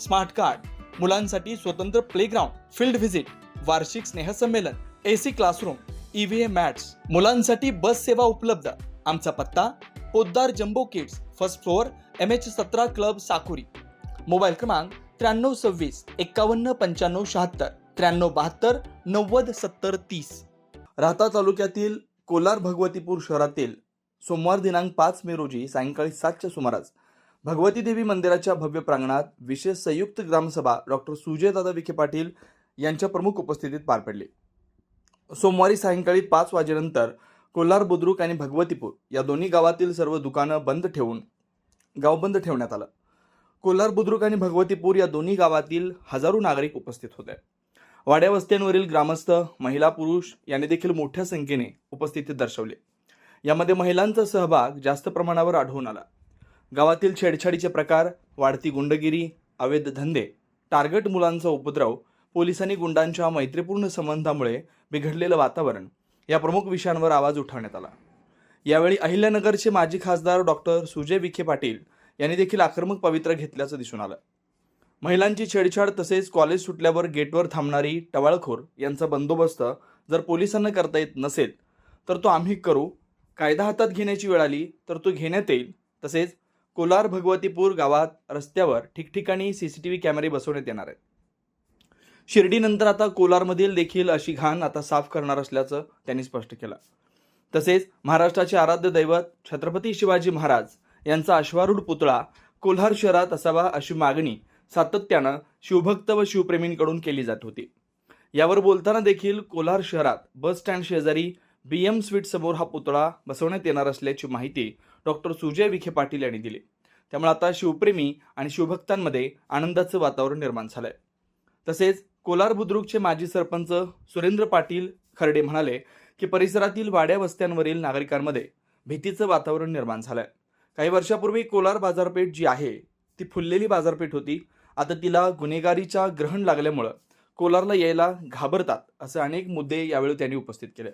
Smart card मुलांसाठी स्वतंत्र playground field visit वार्षिक स्नेहसंमेलन A C classroom E V mats मुलांसाठी बस सेवा उपलब्ध. आमचा पत्ता Poddar jumbo kids first floor M H सतरा क्लब साकुरी. मोबाईल क्रमांक त्र्याण्णव सव्वीस एक्कावन्न पंच्याण्णव शहात्तर त्र्याण्णव बहात्तर नव्वद सत्तर तीस. राहता तालुक्यातील कोलार भगवतीपूर शहरातील सोमवार दिनांक पाच मे रोजी सायंकाळी सातच्या सुमारास भगवती देवी मंदिराच्या भव्य प्रांगणात विशेष संयुक्त ग्रामसभा डॉक्टर सुजयदादा विखे पाटील यांच्या प्रमुख उपस्थितीत पार पडली. सोमवारी सायंकाळी पाच वाजेनंतर कोल्हार बुद्रुक आणि भगवतीपूर या दोन्ही गावातील सर्व दुकानं बंद ठेवून गाव बंद ठेवण्यात आलं. कोल्हार बुद्रुक आणि भगवतीपूर या दोन्ही गावातील हजारो नागरिक उपस्थित होते. वाड्या वस्त्यांवरील ग्रामस्थ महिला पुरुष यांनी देखील मोठ्या संख्येने उपस्थिती दर्शवली. यामध्ये महिलांचा सहभाग जास्त प्रमाणावर आढळून आला. गावातील छेडछाडीचे प्रकार वाढती गुंडगिरी अवैध धंदे टार्गेट मुलांचा उपद्रव पोलिसांनी गुंडांच्या मैत्रीपूर्ण संबंधामुळे बिघडलेलं वातावरण या प्रमुख विषयांवर आवाज उठवण्यात आला. यावेळी अहिल्यानगरचे माजी खासदार डॉक्टर सुजय विखे पाटील यांनी देखील आक्रमक पवित्रा घेतल्याचं दिसून आलं. महिलांची छेडछाड तसेच कॉलेज सुटल्यावर गेटवर थांबणारी टवाळखोर यांचा बंदोबस्त जर पोलिसांना करता येत नसेल तर तो आम्ही करू. कायदा हातात घेण्याची वेळ आली तर तो घेण्यात येईल. तसेच कोलार भगवतीपूर गावात रस्त्यावर ठिकठिकाणी सीसीटीव्ही कॅमेरे बसवण्यात येणार आहेत. शिर्डीनंतर आता कोलारमधील देखील अशी घाण आता साफ करणार असल्याचं त्यांनी स्पष्ट केलं. तसेच महाराष्ट्राचे आराध्य दैवत छत्रपती शिवाजी महाराज यांचा अश्वारूढ पुतळा कोल्हार शहरात असावा अशी मागणी सातत्यानं शिवभक्त व शिवप्रेमींकडून केली जात होती. यावर बोलताना देखील कोल्हार शहरात बस स्टँड शेजारी बी एम स्वीट समोर हा पुतळा बसवण्यात येणार असल्याची माहिती डॉक्टर सुजय विखे पाटील यांनी दिले. त्यामुळे आता शिवप्रेमी आणि शिवभक्तांमध्ये आनंदाचं वातावरण निर्माण झालंय. तसेच कोलार बुद्रुकचे माजी सरपंच सुरेंद्र पाटील खर्डे म्हणाले की परिसरातील वाड्या वस्त्यांवरील नागरिकांमध्ये भीतीचं वातावरण निर्माण झालंय. काही वर्षापूर्वी कोलार बाजारपेठ जी आहे ती फुललेली बाजारपेठ होती. आता तिला गुन्हेगारीच्या ग्रहण लागल्यामुळं कोलारला यायला घाबरतात असे अनेक मुद्दे यावेळी त्यांनी उपस्थित केले.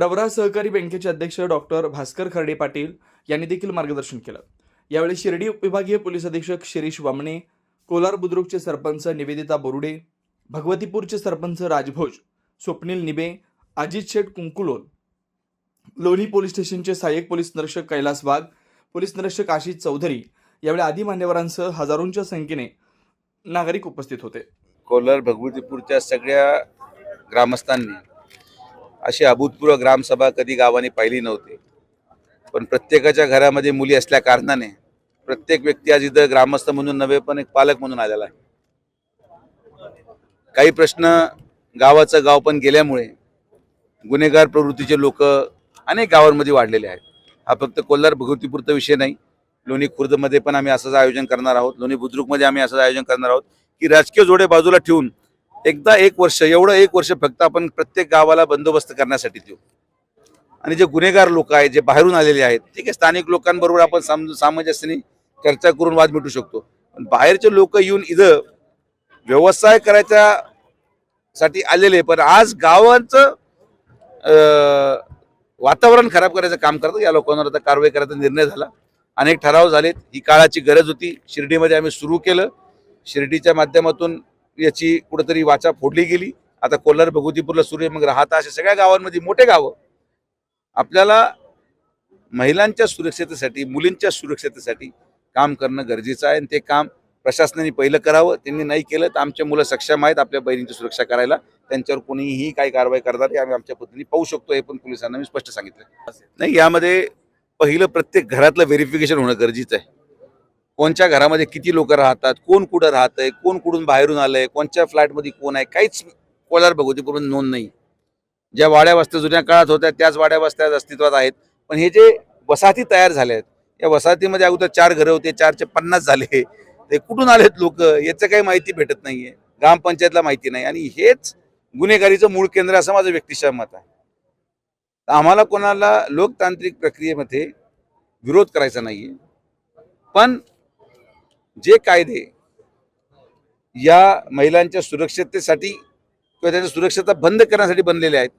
प्रवरा सहकारी बँकेचे अध्यक्ष डॉक्टर भास्कर खर्डे पाटील यांनी देखील मार्गदर्शन केलं. यावेळी शिर्डी विभागीय पोलीस अधीक्षक शिरीष वामणे कोलार बुद्रुकचे सरपंच निवेदिता बोरुडे भगवतीपूरचे सरपंच राजभोज स्वप्नील निबे अजित शेठ कुंकुलोल लोणी पोलीस स्टेशनचे सहाय्यक पोलीस निरीक्षक कैलास वाघ पोलीस निरीक्षक आशिष चौधरी यावेळी आदी मान्यवरांसह हजारोंच्या संख्येने नागरिक उपस्थित होते. कोलार भगवतीपूरच्या सगळ्या ग्रामस्थांनी अशी अभूतपूर्व ग्रामसभा कधी गावाने पाहिली नव्हती. पण प्रत्येकाच्या घरामध्ये मुली असल्या कारणाने प्रत्येक व्यक्ती आज इथं ग्रामस्थ म्हणून नव्हे पण एक पालक म्हणून आलेला आहे. काही प्रश्न गावाचं गाव पण गेल्यामुळे गुन्हेगार प्रवृत्तीचे लोक अनेक गावांमध्ये वाढलेले आहेत. हा फक्त कोल्हार भगवतीपुरता विषय नाही. लोणी खुर्दमध्ये पण आम्ही असंच आयोजन करणार आहोत. लोणी बुद्रुकमध्ये आम्ही असंच आयोजन करणार आहोत की राजकीय जोडे बाजूला ठेवून एकदा एक वर्ष एवढं एक वर्ष फक्त आपण प्रत्येक गावाला बंदोबस्त करण्यासाठी देऊ. आणि जे गुन्हेगार लोक आहेत जे बाहेरून आलेले आहेत ठीक आहे स्थानिक लोकांबरोबर आपण साम सामंजस्याने चर्चा करून वाद मिटू शकतो. पण बाहेरचे लोक येऊन इथं व्यवसाय करायच्या साठी आलेले पण आज गावांचं वातावरण खराब करायचं काम करतात. या लोकांवर आता कारवाई करायचा निर्णय झाला. अनेक ठराव झालेत. ही काळाची गरज होती. शिर्डीमध्ये आम्ही सुरू केलं. शिर्डीच्या माध्यमातून याची कुठंतरी वाचा फोडली गेली. आता कोल्हार भगवतीपूरला सूर्य मग राहता अशा सगळ्या गावांमध्ये मोठे गावं. आपल्याला महिलांच्या सुरक्षतेसाठी मुलींच्या सुरक्षतेसाठी काम करणं गरजेचं आहे. आणि ते काम प्रशासनाने पहिलं करावं. त्यांनी नाही केलं तर आमच्या मुलं सक्षम आहेत आपल्या बहिणींची सुरक्षा करायला. त्यांच्यावर कोणीही काही कारवाई करणार हे आम्ही आमच्या पद्धतीने पाहू शकतो. हे पण पोलिसांना मी स्पष्ट सांगितलं नाही यामध्ये पहिलं प्रत्येक घरातलं व्हेरिफिकेशन होणं गरजेचं आहे. कोणत्या घरामध्ये किती लोक राहतात कोण कुठं राहत आहे कोण कुठून बाहेरून आलंय कोणत्या फ्लॅटमध्ये कोण आहे काहीच कोलार करून नोंद नाही. ज्या वाड्या वस्त्या जुन्या काळात होत्या त्याच वाड्या वस्त्या अस्तित्वात आहेत. पण हे जे वसाहती तयार झाल्या आहेत या वसाहतीमध्ये अगोदर चार घरं होते चारचे पन्नास झाले. ते कुठून आलेत लोक याचं काही माहिती भेटत नाहीये. ग्रामपंचायतला माहिती नाही. आणि हेच गुन्हेगारीचं मूळ केंद्र असं माझं व्यक्तिशः मत आहे. आम्हाला कोणाला लोकतांत्रिक प्रक्रियेमध्ये विरोध करायचा नाहीये. पण जे कायदे या महिलांच्या सुरक्षिततेसाठी किंवा त्यांची सुरक्षता बंद करण्यासाठी बनलेले आहेत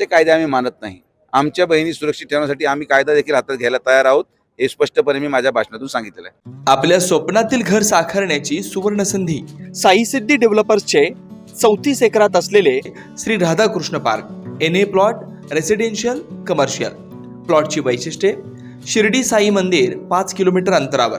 ते कायदे आम्ही मानत नाही. आमच्या बहिणी सुरक्षित ठेवण्यासाठी आम्ही कायदा देखील हातात घ्यायला तयार आहोत हे स्पष्टपणे मी माझ्या भाषणातून सांगितलं आहे. आपल्या स्वप्नातील घर साकारण्याची सुवर्ण संधी साई सिद्धी डेव्हलपर्सचे चौतीस एकरात असलेले Shri Radhakrishna park N A plot residential commercial प्लॉटची वैशिष्ट्ये शिर्डी साई मंदिर पाच किलोमीटर अंतरावर.